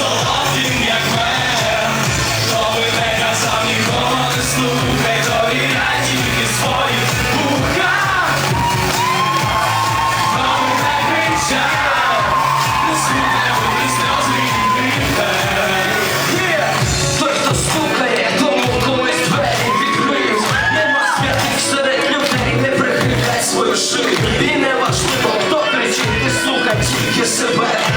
солодким, не слухай, довіряй тільки своїм. Кому не кричав, не слухай, і. Той, хто стукає, тому колись двері відкриють. Нема святих серед людей, не прихиляй свою шию. І хто кричить, ти слухай тільки себе.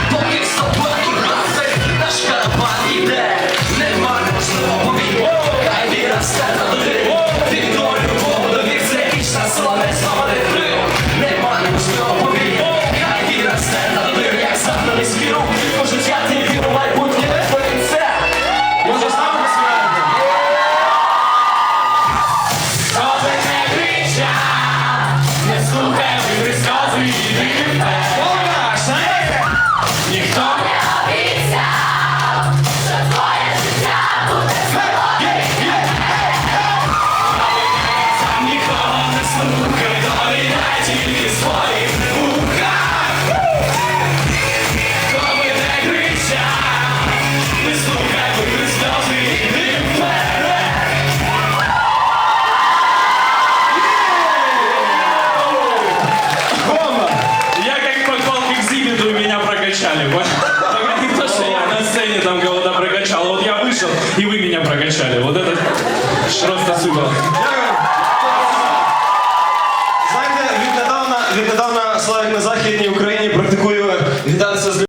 Сльози і прокачали. вот. Только не то, что я на сцене там кого-то прокачал. Вот я вышел, и вы меня прокачали. Вот это ж просто супер. Знаєте, віднедавна, віднедавна Славік на Західній Україні